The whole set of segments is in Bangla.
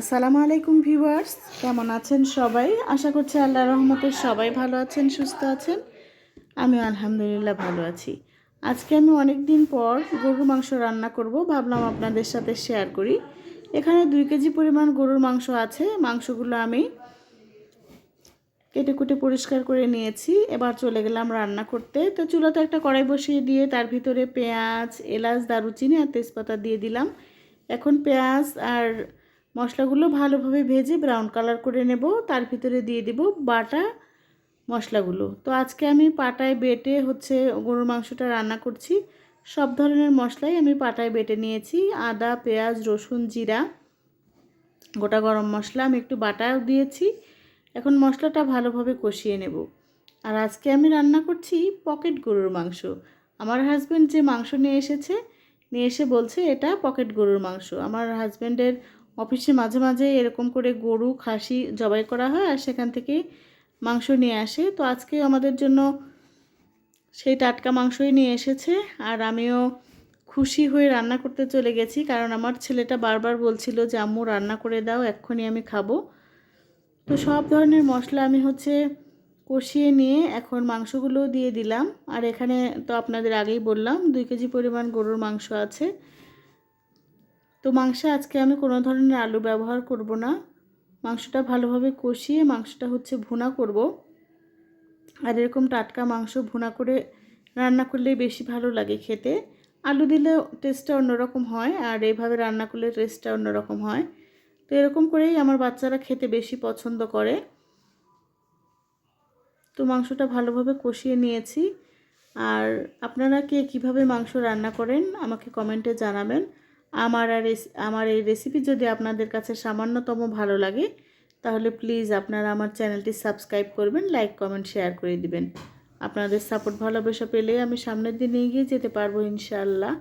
আসসালামু আলাইকুম ভিউয়ার্স, কেমন আছেন সবাই? আশা করছি আল্লাহ রহমতের সবাই ভালো আছেন, সুস্থ আছেন। আমি আলহামদুলিল্লাহ ভালো আছি। আজকে আমি অনেক দিন পর গরুর মাংস রান্না করব, ভাবলাম আপনাদের সাথে শেয়ার করি। এখানে দুই কেজি পরিমাণ গরুর মাংস আছে, মাংসগুলো আমি কেটে কুটে পরিষ্কার করে নিয়েছি। এবার চলে গেলাম রান্না করতে। তো চুলাতে একটা কড়াই বসিয়ে দিয়ে তার ভিতরে পেঁয়াজ, এলাচ, দারুচিনি আর তেজপাতা দিয়ে দিলাম। এখন পেঁয়াজ আর মশলাগুলো ভালোভাবে ভেজে ব্রাউন কালার করে নেব। তার ভিতরে দিয়ে দিব বাটা মশলাগুলো। তো আজকে আমি পাটায় বেটে হচ্ছে গরুর মাংসটা রান্না করছি। সব ধরনের মশলাই আমি পাটায় বেটে নিয়েছি। আদা, পেঁয়াজ, রসুন, জিরা, গোটা গরম মশলা আমি একটু বাটাও দিয়েছি। এখন মশলাটা ভালোভাবে কষিয়ে নেব। আর আজকে আমি রান্না করছি পকেট গরুর মাংস। আমার হাজব্যান্ড যে মাংস নিয়ে এসেছে, নিয়ে এসে বলছে এটা পকেট গরুর মাংস। আমার হাজব্যান্ডের অফিসে মাঝে মাঝে এরকম করে গরু, খাসি জবাই করা হয় আর সেখান থেকে মাংস নিয়ে আসে। তো আজকে আমাদের জন্য সেই টাটকা মাংসই নিয়ে এসেছে আর আমিও খুশি হয়ে রান্না করতে চলে গেছি কারণ আমার ছেলেটা বারবার বলছিল যে, আম্মু, রান্না করে দাও, এক্ষুনি আমি খাব। তো সব ধরনের মশলা আমি হচ্ছে কষিয়ে নিয়ে এখন মাংসগুলো দিয়ে দিলাম। আর এখানে তো আপনাদের আগেই বললাম, দুই কেজি পরিমাণ গরুর মাংস আছে। তো মাংসে আজকে আমি কোনো ধরনের আলু ব্যবহার করব না। মাংসটা ভালোভাবে কষিয়ে মাংসটা হচ্ছে ভুনা করব। আর এরকম টাটকা মাংস ভুনা করে রান্না করলে বেশি ভালো লাগে খেতে। আলু দিলে টেস্টটা অন্যরকম হয় আর এইভাবে রান্না করলে টেস্টটা অন্যরকম হয়। তো এরকম করেই আমার বাচ্চারা খেতে বেশি পছন্দ করে। তো মাংসটা ভালোভাবে কষিয়ে নিয়েছি। আর আপনারা কে কীভাবে মাংস রান্না করেন আমাকে কমেন্টে জানাবেন। আমার আর আমার এই রেসিপি যদি আপনাদের কাছে সামান্যতম ভালো লাগে, তাহলে প্লিজ আপনারা আমার চ্যানেলটি সাবস্ক্রাইব করবেন লাইক কমেন্ট শেয়ার করে দিবেন। আপনাদের সাপোর্ট ভালোবাসা পেলে আমি সামনের দিনে এগিয়ে যেতে পারব ইনশাআল্লাহ।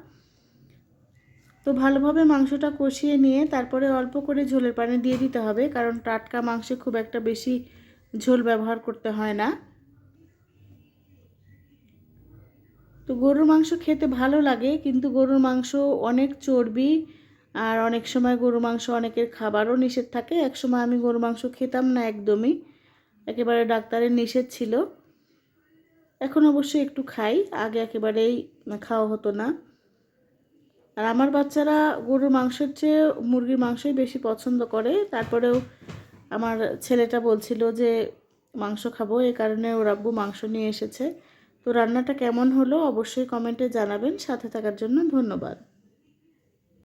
তো ভালোভাবে মাংসটা কষিয়ে নিয়ে তারপরে অল্প করে ঝোলের পানি দিয়ে দিতে হবে, কারণ টাটকা মাংসে খুব একটা বেশি ঝোল ব্যবহার করতে হয় না। তো গরুর মাংস খেতে ভালো লাগে, কিন্তু গরুর মাংস অনেক চর্বি, আর অনেক সময় গরু মাংস অনেকের খাবারও নিষেধ থাকে। এক সময় আমি গরু মাংস খেতাম না একদমই, একেবারে ডাক্তারের নিষেধ ছিল। এখন অবশ্যই একটু খাই, আগে একেবারেই খাওয়া হতো না। আর আমার বাচ্চারা গরুর মাংসের চেয়ে মুরগির মাংসই বেশি পছন্দ করে। তারপরেও আমার ছেলেটা বলছিল যে, মাংস খাব। এ কারণে ওর আব্বু মাংস নিয়ে এসেছে। তো রান্নাটা কেমন হলো অবশ্যই কমেন্টে জানাবেন। সাথে থাকার জন্য ধন্যবাদ।